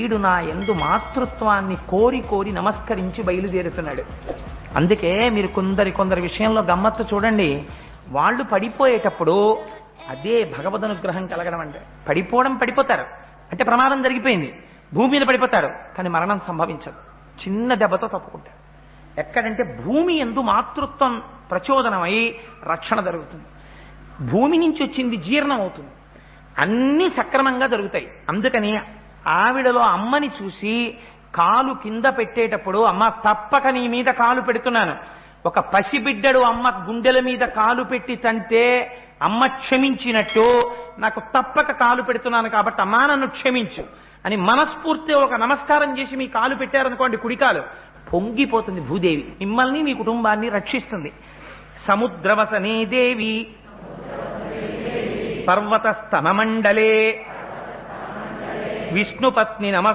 వీడు నా ఎందు మాతృత్వాన్ని కోరి కోరి నమస్కరించి బయలుదేరుతున్నాడు. అందుకే మీరు కొందరి కొందరి విషయంలో గమ్మత్తు చూడండి. వాళ్ళు పడిపోయేటప్పుడు అదే భగవద్ అనుగ్రహం కలగడం అంటే. పడిపోవడం పడిపోతారు. అంటే ప్రమాదం జరిగిపోయింది. భూమి మీద పడిపోతారు. కానీ మరణం సంభవించదు. చిన్న దెబ్బతో తప్పుకుంటారు. ఎక్కడంటే భూమి ఎందు మాతృత్వం ప్రచోదనమై రక్షణ జరుగుతుంది. భూమి నుంచి వచ్చింది జీర్ణం అవుతుంది. అన్నీ సక్రమంగా జరుగుతాయి. అందుకని ఆవిడలో అమ్మని చూసి కాలు కింద పెట్టేటప్పుడు అమ్మ తప్పక నీ మీద కాలు పెడుతున్నాను. ఒక పసిబిడ్డడు అమ్మ గుండెల మీద కాలు పెట్టి తంటే అమ్మ క్షమించినట్టు నాకు తప్పక కాలు పెడుతున్నాను కాబట్టి అమ్మా నన్ను క్షమించు అని మనస్ఫూర్తిగా ఒక నమస్కారం చేసి మీ కాలు పెట్టారనుకోండి కుడికాలు. పొంగిపోతుంది భూదేవి. మిమ్మల్ని మీ కుటుంబాన్ని రక్షిస్తుంది. సముద్రవసనే దేవి. పర్వత विष्णुपत्नी नमः